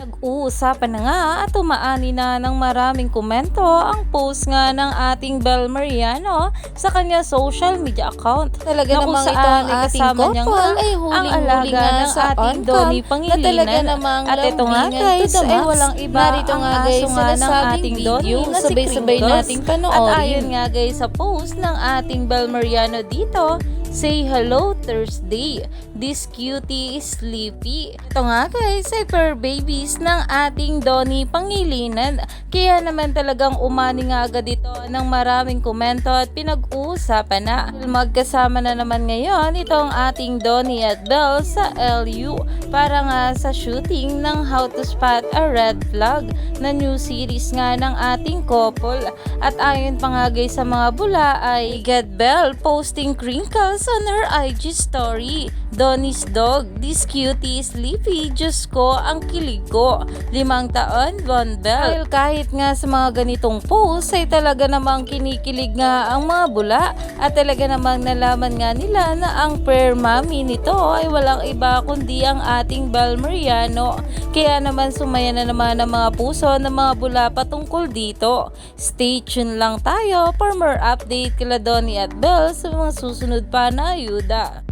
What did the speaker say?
Nag-uusapan na nga at umaani na ng maraming komento ang post nga ng ating Bel Mariano sa kanya social media account. Talaga na namang itong ating couple ay ang huling-huli alaga nga ng sa ating on-cam Donnie na Pangilinan. talaga namang At ito nga guys ay walang iba Narito ang nga guys aso sa nga ng ating Donnie na si sabay-sabay nating panoorin. At ayon nga guys sa post ng ating Bel Mariano dito, Say hello Thursday. This cutie is sleepy. Ito nga guys ay per babies ng ating Donnie Pangilinan. Kaya naman talagang umani nga agad ito ng maraming komento at pinag-uusapan na. Magkasama na naman ngayon itong ating Donnie at Belle sa LU para nga sa shooting ng How to Spot a Red Flag na new series nga ng ating couple. At ayon pa nga guys sa mga bula ay Get Belle posting crinkles on her IG story. Donnie's dog, this cutie is sleepy. Diyos ko, ang kilig ko. Limang taon, Von Bell. Dahil kahit nga sa mga ganitong post ay talaga namang kinikilig nga ang mga bula at talaga namang nalaman nga nila na ang prayer mommy nito ay walang iba kundi ang ating Bel Mariano. Kaya naman sumaya na naman ang mga puso ng mga bula patungkol dito. Stay tuned lang tayo for more update kila Donnie at Bell sa mga susunod pa na ayuda.